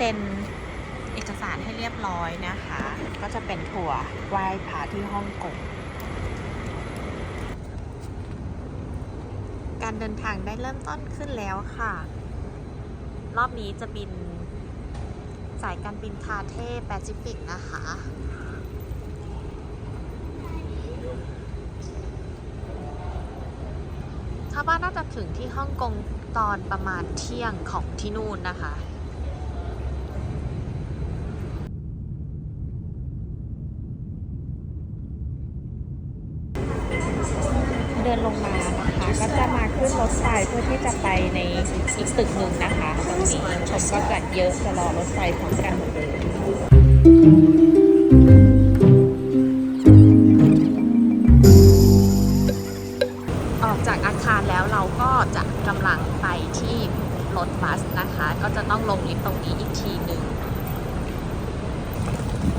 เซ็นเอกสารให้เรียบร้อยนะคะ ก็จะเป็นทัวร์ไหว้พระที่ฮ่องกงการเดินทางได้เริ่มต้นขึ้นแล้วค่ะ รอบนี้จะบินสายการบินคาเทแปซิฟิกนะคะถ้าว่าน่าจะถึงที่ฮ่องกงตอนประมาณเที่ยงของที่นู่นนะคะ แล้วเราก็จะกำลังไปที่รถบัสนะคะ ก็จะต้องลงลิฟต์ตรงนี้อีกทีหนึ่ง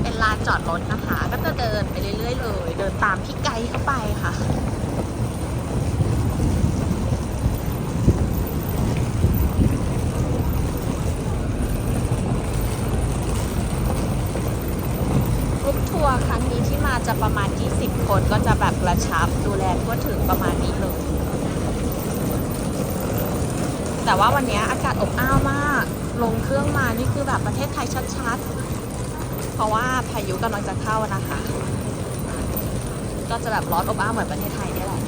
เป็นลานจอดรถนะคะ ก็จะเดินไปเรื่อยๆเลย เดินตามพี่ไกด์เข้าไปค่ะทัวร์ครั้งนี้ที่มาจะประมาณ 20 คนก็จะแบบกระชับดูแลทั่วถึงประมาณนี้เลย แต่ว่าวันนี้อากาศอบอ้าวมาก ลงเครื่องมานี่คือแบบประเทศไทยชัดๆ เพราะว่าพายุกำลังจะเข้านะคะ ก็จะแบบร้อนอบอ้าวเหมือนประเทศไทยนี่แหละ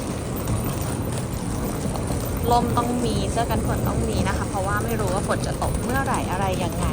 ลมต้องมีเสื้อกันฝนต้องมีนะคะ เพราะว่าไม่รู้ว่าฝนจะตกเมื่อไหร่อะไรยังไง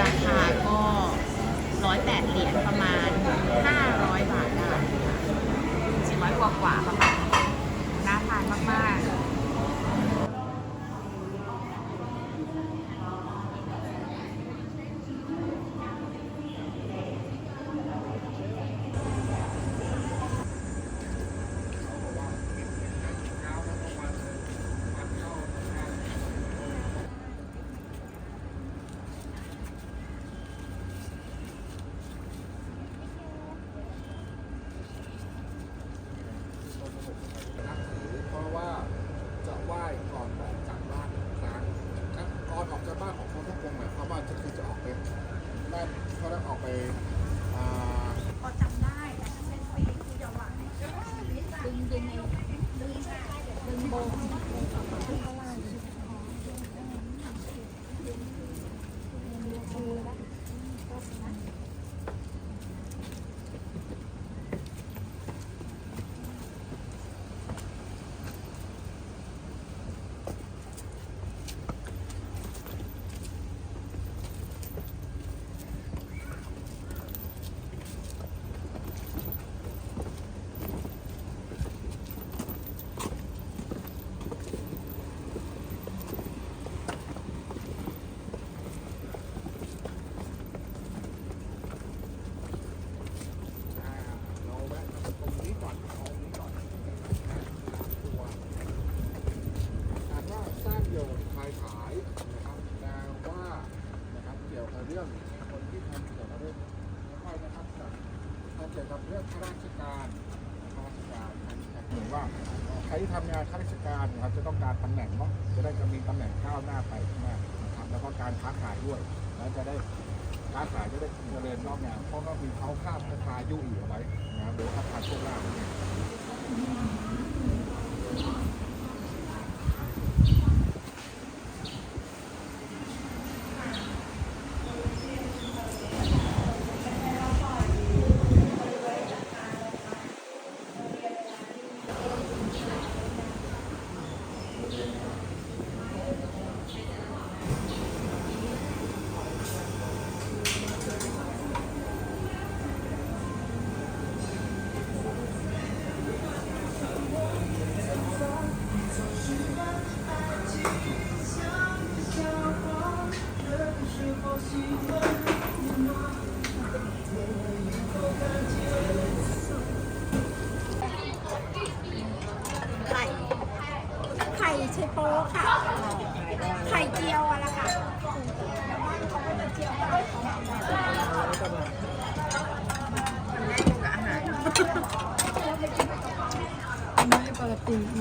ราคาก็ร้อยแปดเหรียญประมาณห้าร้อยบาทได้สี่ร้อยกว่ากว่าประมาณนี้น่าทานมากๆ เเขาได้ออกไปอ่าพอจำได้แต่ถ้าเป็นปีคือจะหวานดึงดึงไอ้ดึงดึงโบงอ่า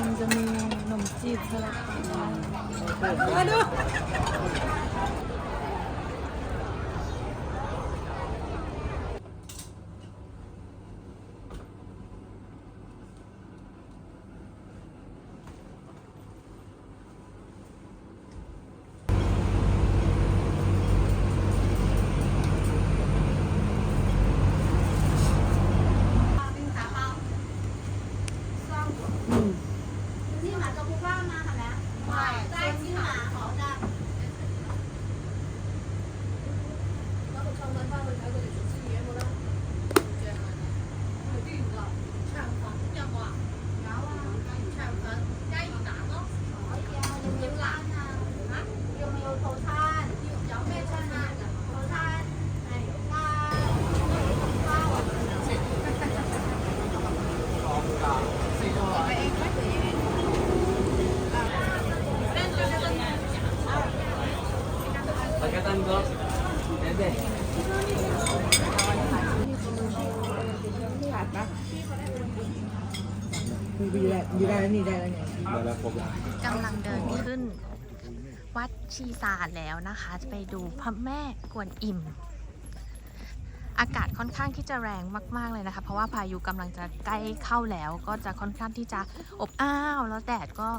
มันจะมีขนมจีบสลัดมาดู อยู่ได้นี่ได้แล้วไงกำลังเดินขึ้น วัดชีซานแล้วนะคะ จะไปดูพระแม่กวนอิม อากาศค่อนข้างที่จะแรงมาก ๆเลยนะคะ เพราะว่าพายุกำลังจะใกล้เข้าแล้วก็จะค่อนข้างที่จะอบอ้าวแล้วแดดก็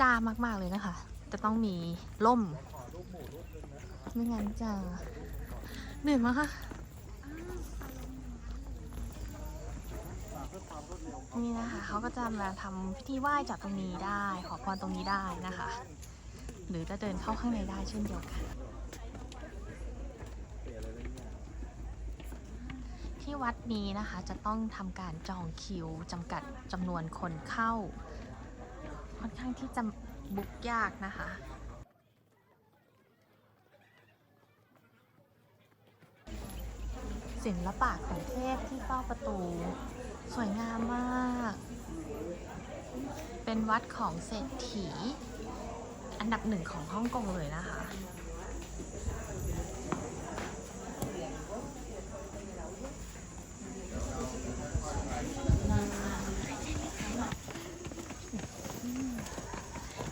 จ้ามากๆเลยนะคะ จะต้องมีล่ม ไม่งั้นจะเหนื่อยมากค่ะ นี่นะคะเขาก็จะมาทำพิธีไหว้จากตรงนี้ได้ ขอพรตรงนี้ได้นะคะ หรือจะเดินเข้าข้างในได้เช่นเดียวกัน ที่วัดนี้นะคะจะต้องทำการจองคิวจำกัดจำนวนคนเข้า ค่อนข้างที่จะบุกยากนะคะศิลปะของเทพที่เฝ้าประตู สวยงามมาก เป็นวัดของเศรษฐี อันดับหนึ่งของฮ่องกงเลยนะคะ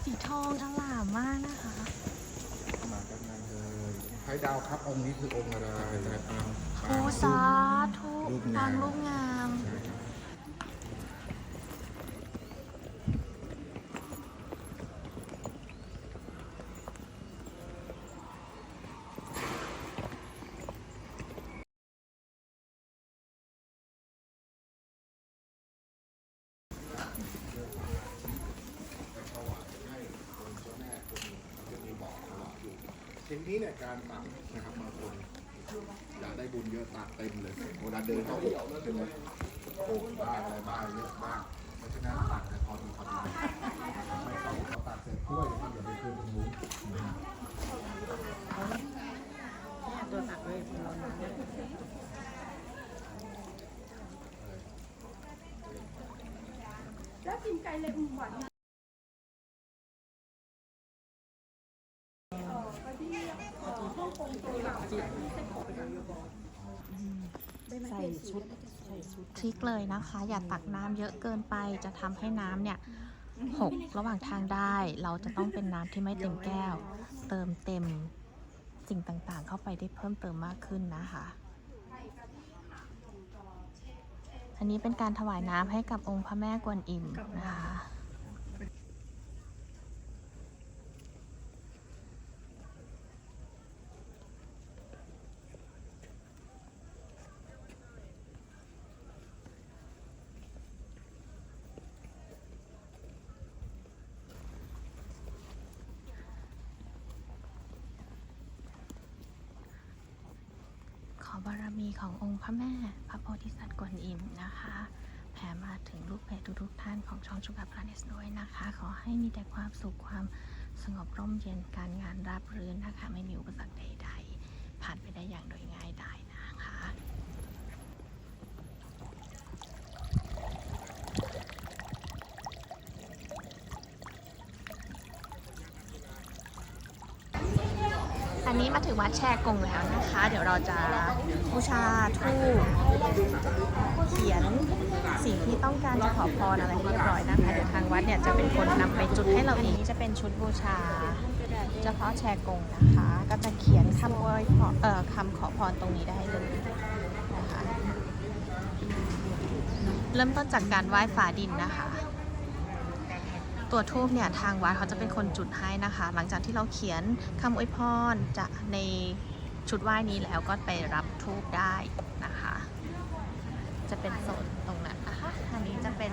สีทองอลามมากนะคะ มากันงานเลยใครเจ้าครับองค์นี้คือองค์อะไรนะตามตาโอ้มสาธุรูปนางงามลูกงาม ใช่ครับทีนี้เนี่ยการตักนะครับบางคนอยากได้บุญเยอะตักเต็ม เวลาเดินเข้าอกใช่ไหมโอ่งบ้างอะไรบ้างเยอะบ้างเพราะฉะนั้นตักแต่พอดีพอดีไม่ต้องเอาตักเสร็จถ้วยนะครับอย่าไปคืนตรงนู้นตัวตักเลยแล้วกินไก่เลยอุ่นหวาน ใส่ชุดใริกเลยนะคะ อย่าตักน้ำเยอะเกินไปจะทำให้น้ำเนี่ยหกระหว่างทางได้ เราจะต้องเป็นน้ำที่ไม่เต็มแก้ว เติมเต็มสิ่งต่างๆ เข้าไปได้เพิ่มเติมมากขึ้นนะคะ อันนี้เป็นการถวายน้ำให้กับองค์พระแม่กวนอิมนะคะ ขอบารมี ขององค์พระแม่พระโพธิสัตว์กวนอิมนะคะแผ่มาถึงลูกเพจทุกๆท่านของช่องชูการพลาเนสด้วยนะคะ ขอให้มีแต่ความสุขความสงบร่มเย็นการงานราบรื่นนะคะ ไม่มีอุปสรรคใดๆ ผ่านไปได้อย่างโดยง่ายได้ายนะคะ อันนี้มาถึงวัดแชร์กงแล้วนะคะ เดี๋ยวเราจะบูชาทูปเขียนสิ่งที่ต้องการจะขอพรอะไรเรียบร้อยนะคะ เดี๋ยวทางวัดเนี่ยจะเป็นคนนำไปจุดให้เราเองนี้จะเป็นชุดบูชาเฉพาะแชร์กงนะคะ ก็จะเขียนคำอวยพรเอ่อคำขอพรตรงนี้ได้เลยนะคะ เริ่มต้นจากการไหว้ฝาดินนะคะ ตัวทูบเนี่ยทางวัดเขาจะเป็นคนจุดให้นะคะ หลังจากที่เราเขียนคำอวยพรจะในชุดไหว้นี้แล้วก็ไปรับทูบได้นะคะ จะเป็นโซนตรงนั้นนะคะอันนี้จะเป็น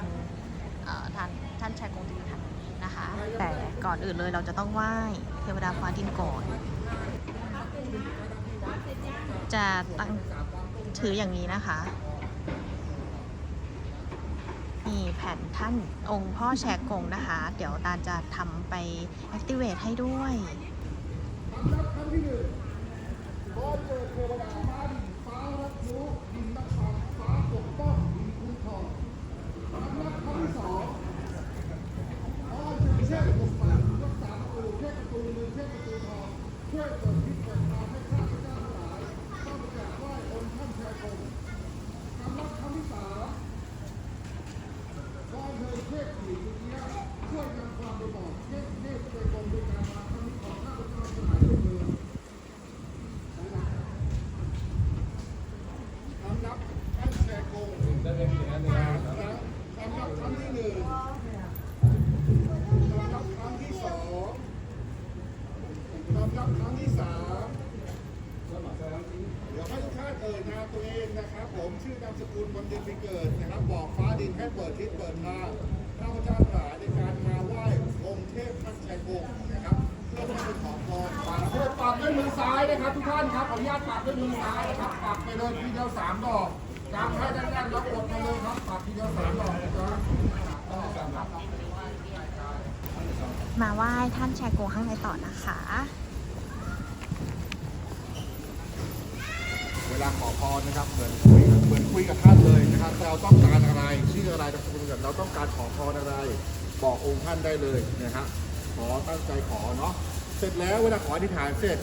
ท่านท่านชายกงทิทันนะคะ แต่ก่อนอื่นเลยเราจะต้องไหว้เทวดาฟ้าดินก่อน จะตั้งถืออย่างนี้นะคะ มี แผ่นท่านองค์พ่อแชร์กงนะคะ เดี๋ยวตาจะทำไป activate ให้ด้วย ขอเจอเทวดาฟ้าดินฟ้ารับรู้ดินนักธรรมฟ้าปกป้องดินคุ้มครองสำนักคำที่สองขอเชิญเทพลงมารักษาประตูเทพประตูเงินเทพประตูทองช่วยเปิดทิศเปิดทางให้ข้าพเจ้าทั้งหลายต้องกราบไหว้องค์ท่านแชร์กงสำนักคำที่สามขอเชิญเทพสี่ดุจยะช่วยนำความไปบอกเทพเทพแชร์กงโดยการมาคำนี้ของข้าพเจ้าทั้งหลายด้วยเถิด สำนักท่านแชร์กงได้เป็นอย่างนั้นนะสำนักครั้งที่หนึ่งสำนักครั้งที่สองสำนักครั้งที่สามเดี๋ยวให้ทุกท่านเอ่ยนามตัวเองนะครับ ผมชื่อนามสกุลวันเดือนปีเกิดนะครับ บอกฟ้าดินให้เปิดทิศเปิดทางข้าพเจ้าทั้งหลายในการมาไหว้องค์เทพท่านแชร์กงนะครับเพื่อที่จะขอพรปากด้วยปากด้วยมือซ้ายนะครับ ทุกท่านครับขออนุญาตปากด้วยมือซ้ายนะครับปากไปเลยทีเดียวสามดอกกางให้แน่นๆแล้วกดมาเลยครับปากทีเดียวสามดอกนะครับ มาไหว้ท่านแชร์กงข้างในต่อนะคะ เวลา ขอพรนะครับ เหมือนคุยเหมือนคุยกับท่านเลยนะครับ เราต้องการอะไรชื่ออะไรนามสกุลแบบเราต้องการขอพรอะไร บอกองค์ท่านได้เลยนะครับขอตั้งใจขอเนาะเสร็จแล้วเวลาขออธิษฐานเสร็จ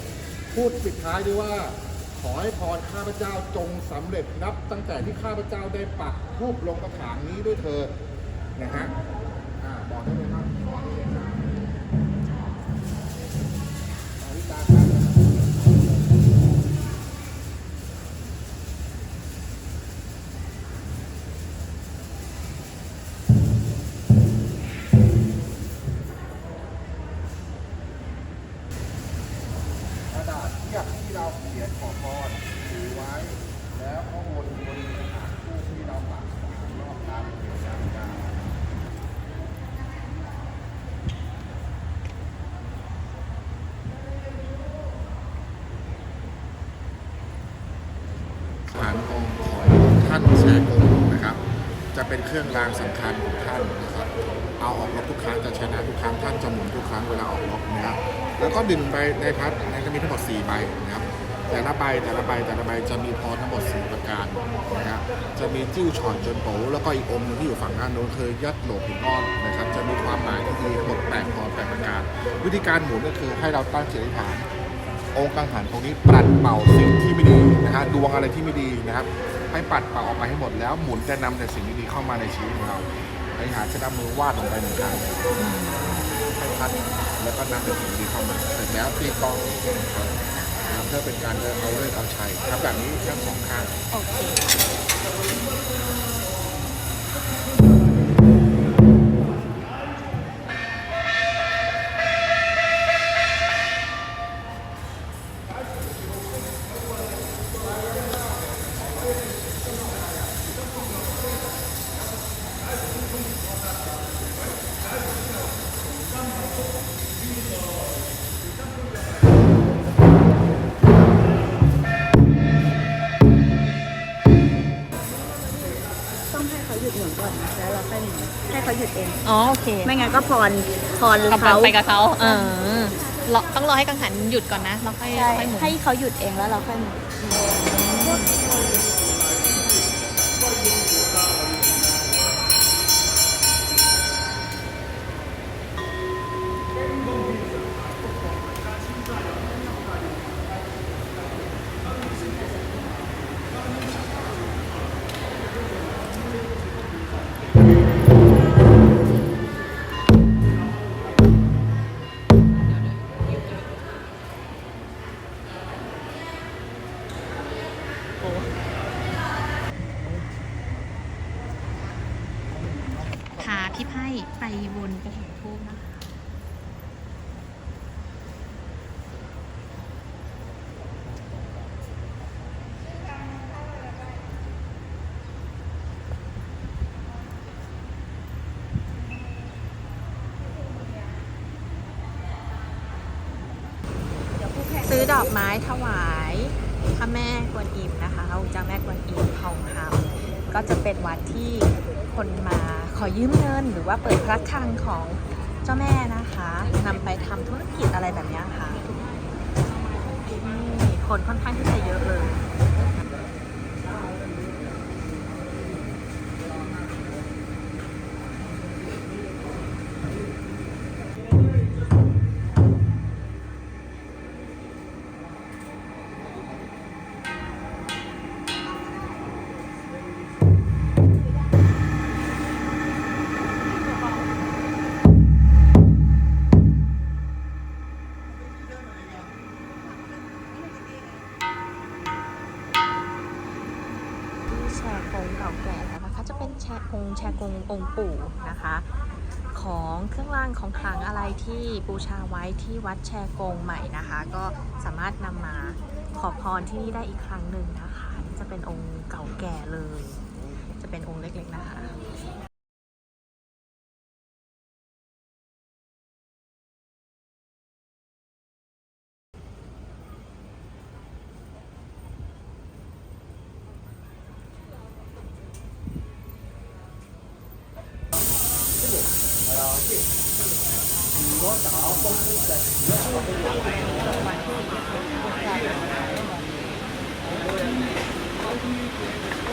พูดปิดท้ายด้วยว่า ขอให้พรข้าพเจ้าจงสำเร็จนับ ตั้งแต่ที่ข้าพเจ้าได้ปักทูบลงกระถางนี้ด้วยเธอญนะฮะอ่าบอกได้เลยครับ เครื่องรางสำคัญของท่านนะครับเอาออกรบทุกครั้งจะชนะทุกครั้งท่านจะหมุนทุกครั้งเวลาออกรบนะครับแล้วก็ดึงไปในพัดในจะมีทั้งหมด4ใบนะครับแต่ละใบแต่ละใบแต่ละใบจะมีพรทั้งหมด4ประการนะครับจะมีจิ้วฉ่อนจนโปแล้วก็อีกองค์หนึงที่อยู่ฝั่งด้านโน้นคือยัดโหลหินอ้อนนะครับจะมีความหมายที่ดีทั้งหมดแปดพรแปดประการ วิธีการหมุนก็คือให้เราตั้งจิตอธิษฐานองค์กังหันตรงนี้ปัดเป่าสิ่งที่ไม่ดีนะฮะดวงอะไรที่ไม่ดีนะครับ ให้ปัดเป่าออกไปให้หมดแล้วหมุนจะนำแต่สิ่งดีๆเข้ามาในชีวิตของเราไปหานจะนำมือวาดลงไปหนึ่งครั้งให้พัดแล้วก็นำแต่สิ่งดีๆเข้ามาเสร็จแล้วตีกลองนะครับเพื่อเป็นการเดินเอาเลิกเอาชัยทำแบบนี้ทั้งสองข้าง โอเค ให้เขาหยุดเอง อ๋อโอเค ไม่งั้นก็พรพรกำลัเขางไปกับเขาเออรอต้องรอให้กังหันหยุดก่อนนะแล้วค่อยใช่ค่อยหมุนให้เขาหยุดเองแล้วเราค่อยหมุน ดอกไม้ถวายพระแม่กวนอิมนะคะองค์เจ้าแม่กวนอิมทองคำก็จะเป็นวัดที่คนมาขอยืมเงินหรือว่าเปิดพระคลังของเจ้าแม่นะคะนำไปทำธุรกิจอะไรแบบนี้ค่ะคนค่อนข้างที่จะเยอะเลย ปู่นะคะ ของเครื่องรางของขลังอะไรที่บูชาไว้ที่วัดแชร์กงใหม่นะคะ ก็สามารถนำมาขอพรที่นี่ได้อีกครั้งหนึ่งนะคะนี่จะเป็นองค์เก่าแก่เลย จะเป็นองค์เล็กๆนะคะ Thank you.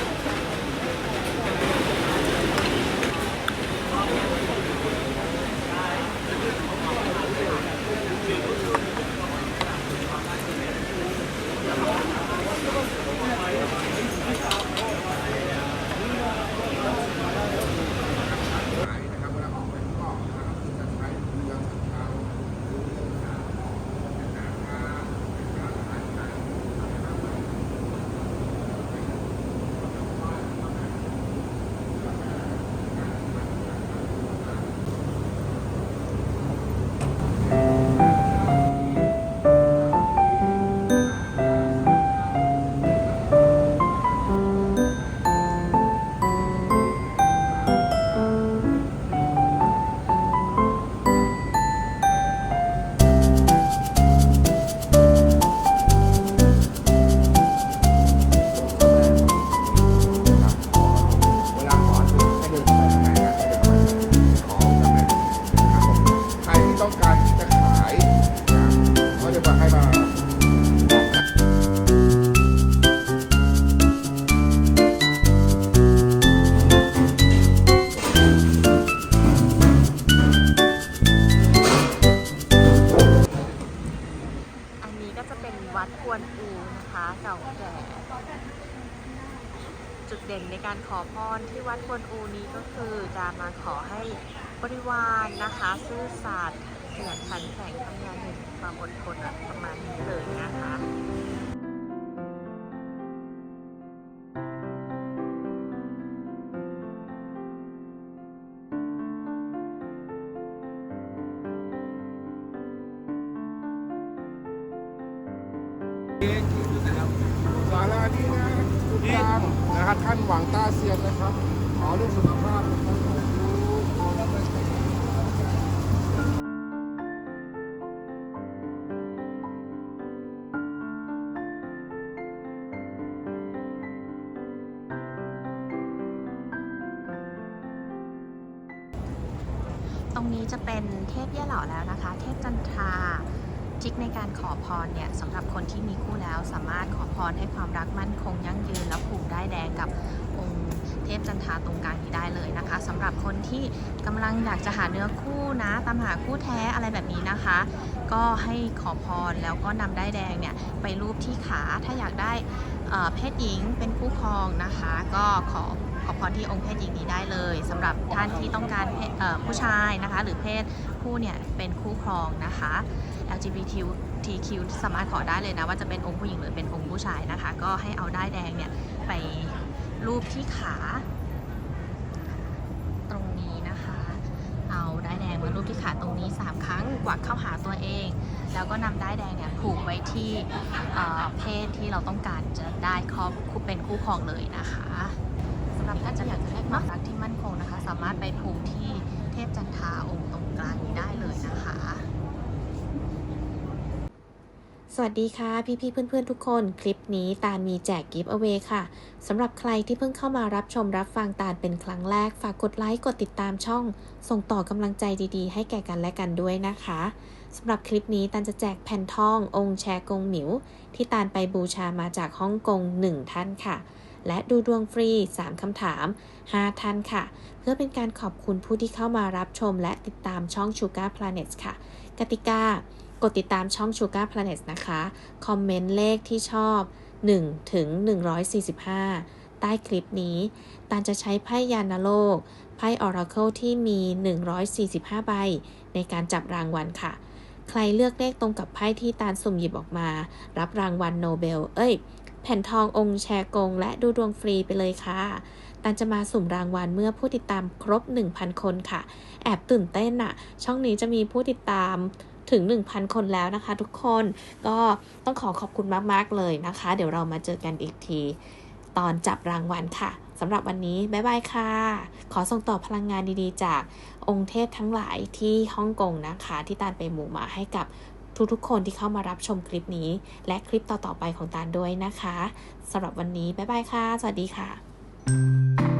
วนอูนี้ก็คือจะมาขอให้บริวารนะคะ ซื่อสัตย์ จะเป็นเทพเย่หล่อแล้วนะคะ เทพจันทราทิกในการขอพรเนี่ยสำหรับคนที่มีคู่แล้วสามารถขอพรให้ความรักมั่นคงยั่งยืน และผูกได้แดงกับองค์เทพจันทราตรงกลางนี้ได้เลยนะคะสำหรับคนที่กำลังอยากจะหาเนื้อคู่นะตามหาคู่แท้อะไรแบบนี้นะคะ ก็ให้ขอพรแล้วก็นำได้แดงเนี่ยไปรูปที่ขาถ้าอยากได้เพศหญิงเป็นคู่ครองนะคะ ก็ขอ รที่องค์เพศหญิงนี้ได้เลยสำหรับท่านที่ต้องการผู้ชายนะคะหรือเพศผู้เนี่ยเป็นคู่ครองนะคะ LGBTQ สามารถขอได้เลยนะว่าจะเป็นองค์ผู้หญิงหรือเป็นองค์ผู้ชายนะคะ ก็ให้เอาได้ายแดงเนี่ยไปรูปที่ขา ตรงนี้นะคะ เอาได้ายแดงมารูปที่ขาตรงนี้ 3 ครั้งกวักเข้าหาตัวเอง แล้วก็นำได้ายแดงเนี่ยผูกไว้ที่เเพศที่เราต้องการจะได้ครอบเป็นคู่ครองเลยนะคะำหรับท่านที่อยากจะให้ความรักที่มั่นคงนะคะ สามารถไปผูกที่เทพจันทราองค์ตรงกลางนี้ได้เลยนะคะ สวัสดีค่ะ พี่ๆเพื่อนๆ ทุกคน คลิปนี้ตาลมีแจกกิฟต์เอาไว้ค่ะสำหรับใครที่เพิ่งเข้ามารับชมรับฟังตาลเป็นครั้งแรก ฝากกดไลค์กดติดตามช่อง ส่งต่อกำลังใจดีๆ ให้แก่กันและกันด้วยนะคะสำหรับคลิปนี้ตาลจะแจกแผ่นทอง องค์แชกงหมิว ที่ตาลไปบูชามาจากฮ่องกง1ท่านค่ะ และดูดวงฟรี 3 คำถาม 5 ท่านค่ะ เพื่อเป็นการขอบคุณผู้ที่เข้ามารับชมและติดตามช่อง Sugar Planet ค่ะ กติกากดติดตามช่อง Sugar Planet นะคะ คอมเมนต์เลขที่ชอบ 1 ถึง 145 ใต้คลิปนี้ ตานจะใช้ไพ่ยานโลก ไพ่ Oracle ที่มี 145 ใบ ในการจับรางวัลค่ะ ใครเลือกเลขตรงกับไพ่ที่ตานสุ่มหยิบออกมา รับรางวัลโนเบล เอ้ย แผ่นทององค์แชร์กง และดูดวงฟรีไปเลยค่ะตานจะมาสุ่มรางวัลเมื่อผู้ติดตามครบ 1,000 คนค่ะ แอบตื่นเต้นอะช่องนี้จะมีผู้ติดตามถึง 1,000 คนแล้วนะคะ ทุกคนก็ต้องขอขอบคุณมาก ๆ เลยนะคะ เดี๋ยวเรามาเจอกันอีกที ตอนจับรางวัลค่ะสำหรับวันนี้ บ๊ายบายค่ะ ขอส่งต่อพลังงานดีๆ จากองค์เทพทั้งหลายที่ฮ่องกงนะคะ ที่ตานไปหมู่หมาให้กับ ทุกๆ คนที่เข้ามารับชมคลิปนี้ และคลิปต่อๆไปของตาลด้วยนะคะสำหรับวันนี้ บ๊ายบายค่ะ สวัสดีค่ะ